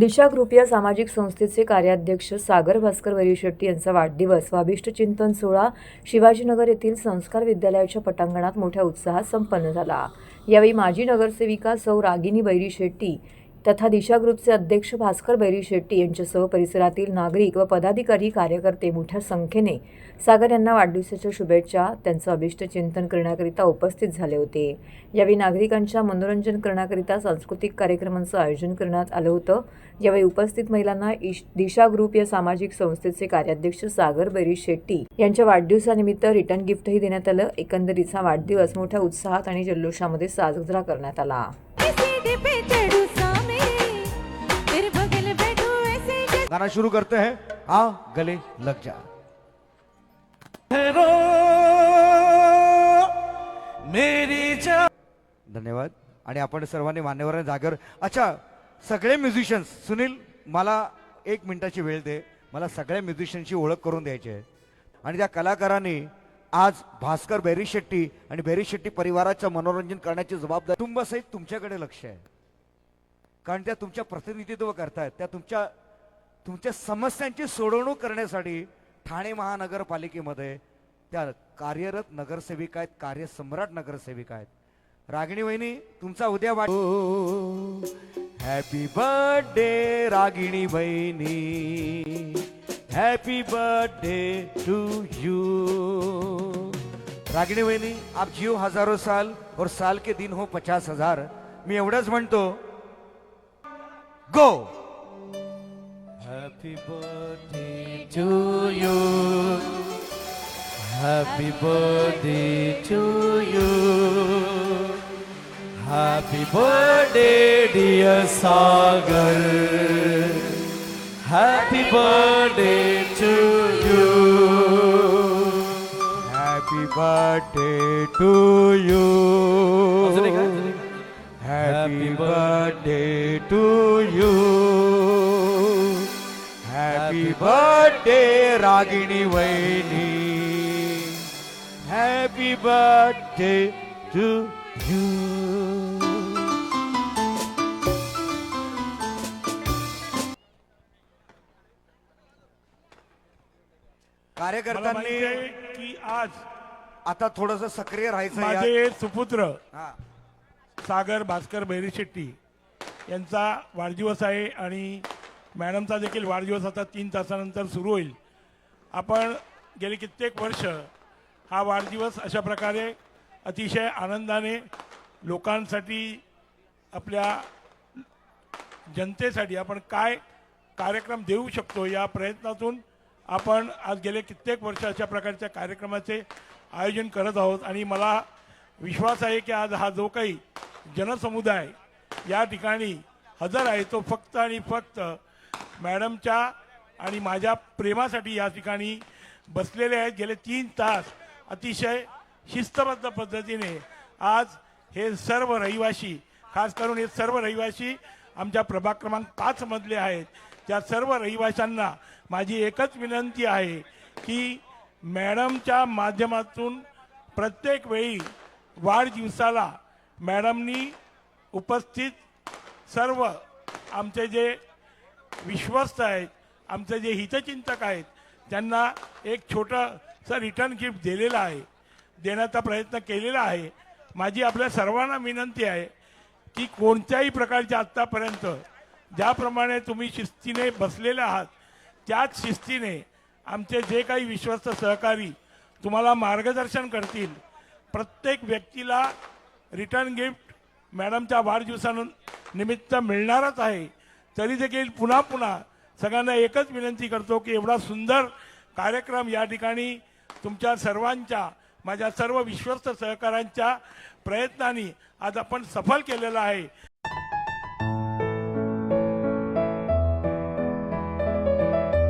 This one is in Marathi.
दिशा ग्रुप या सामाजिक संस्थेचे कार्याध्यक्ष सागर भास्कर वरीशेट्टी यांचा वाढदिवस स्वाभिष्ट अभिष्टचिंतन सोहळा शिवाजीनगर येथील संस्कार विद्यालयाच्या पटांगणात मोठ्या उत्साहात संपन्न झाला. यावेळी माजी नगरसेविका सौ रागिनी बैरी शेट्टी तथा दिशा ग्रुपचे अध्यक्ष भास्कर बैरी शेट्टी यांच्यासह परिसरातील नागरिक व पदाधिकारी कार्यकर्ते मोठ्या संख्येने सागर यांना वाढदिवसाच्या शुभेच्छा त्यांचं अभिष्ट चिंतन करण्याकरिता उपस्थित झाले होते. यावेळी नागरिकांच्या मनोरंजन करण्याकरिता सांस्कृतिक कार्यक्रमांचं आयोजन करण्यात आलं होतं. यावेळी उपस्थित महिलांना इश दिशा ग्रुप या सामाजिक संस्थेचे कार्याध्यक्ष सागर बैरी शेट्टी यांच्या वाढदिवसानिमित्त रिटर्न गिफ्टही देण्यात आलं. एकंदरीचा वाढदिवस मोठ्या उत्साहात आणि जल्लोषामध्ये साजरा करण्यात आला. गाना शुरू करते हैं। आ गले लग जा। मेरी धन्यवाद। आणि आपण सर्वांनी मान्यवरांनी जागेवर अच्छा सगळे म्युझिशियन्स सुनील मला एक मिनिटाची वेळ दे. मला सगळ्या म्युझिशियनची ओळख करून द्यायची आहे. आणि त्या कलाकारांनी आज भास्कर बेरी शेट्टी आणि बेरी शेट्टी परिवाराचं मनोरंजन करण्याची जबाबदारी कुटुंबासहित तुमच्याकडे लक्ष आहे. कारण त्या तुमच्या प्रतिनिधित्व करतायत. त्या तुमच्या तुमच्या समस्यांची सोडवणूक करण्यासाठी ठाणे महानगरपालिकेमध्ये त्या कार्यरत नगरसेविका आहेत कार्यसम्राट नगरसेविका आहेत. रागिणी वहिनी तुमचा उद्या वाट हॅपी बर्थडे रागिणी बहिणी happy birthday to you Ragini वहिनी आप जिओ हजारो साल और साल के दिन हो पचास हजार. मी एवढंच म्हणतो गो Happy birthday to you. Happy birthday to you. Happy birthday, dear Sagar. Happy birthday to you. Happy birthday to you. Happy birthday to you. Happy birthday Ragini वहिनी। हॅपी बर्थडे टू यू मला माहिती कार्यकर्त्यांनी आहे की आज आता थोडस सक्रिय राहायचं या- माझे सुपुत्र हा. सागर भास्कर बैरी शेट्टी यांचा वाढदिवस आहे आणि मॅडमचा देखील वाढदिवस आता तीन तासानंतर सुरू होईल. आपण गेली कित्येक वर्ष हा वाढदिवस अशा प्रकारे अतिशय आनंदाने लोकांसाठी आपल्या जनतेसाठी आपण काय कार्यक्रम देऊ शकतो या प्रयत्नातून आपण आज गेले कित्येक वर्ष अशा प्रकारच्या कार्यक्रमाचे आयोजन करत आहोत. आणि मला विश्वास आहे की आज हा जो काही जनसमुदाय या ठिकाणी हजर आहे तो फक्त आणि फक्त मॅडमच्या आणि माझ्या प्रेमासाठी या ठिकाणी बसलेले आहेत. गेले तीन तास अतिशय शिस्तबद्ध पद्धतीने आज हे सर्व रहिवासी खास करून हे सर्व रहिवासी आमच्या प्रभाग क्रमांक पाचमधले आहेत. त्या सर्व रहिवाशांना माझी एकच विनंती आहे की मॅडमच्या माध्यमातून प्रत्येक वेळी वाढदिवसाला मॅडमनी उपस्थित सर्व आमचे जे विश्वस्त आहेत. आमचे जे हितचिंतक आहेत त्यांना एक छोटंसं रिटर्न गिफ्ट दिलेलं आहे. देण्याचा प्रयत्न केलेला आहे. माझी आपल्या सर्वांना विनंती आहे की कोणत्याही प्रकारच्या आत्तापर्यंत ज्याप्रमाणे तुम्ही शिस्तीने बसलेले आहात त्याच शिस्तीने आमचे जे काही विश्वस्त सहकारी तुम्हाला मार्गदर्शन करतील प्रत्येक व्यक्तीला रिटर्न गिफ्ट मॅडमच्या वाढदिवसानिमित्त मिळणारच आहे. तरी देखील पुन्हा पुन्हा सगळ्यांना एकच विनंती करतो की एवढा सुंदर कार्यक्रम या ठिकाणी तुमच्या सर्वांच्या माझ्या सर्व विश्वस्त सहकाऱ्यांच्या प्रयत्नांनी आज आपण सफल केलेला आहे.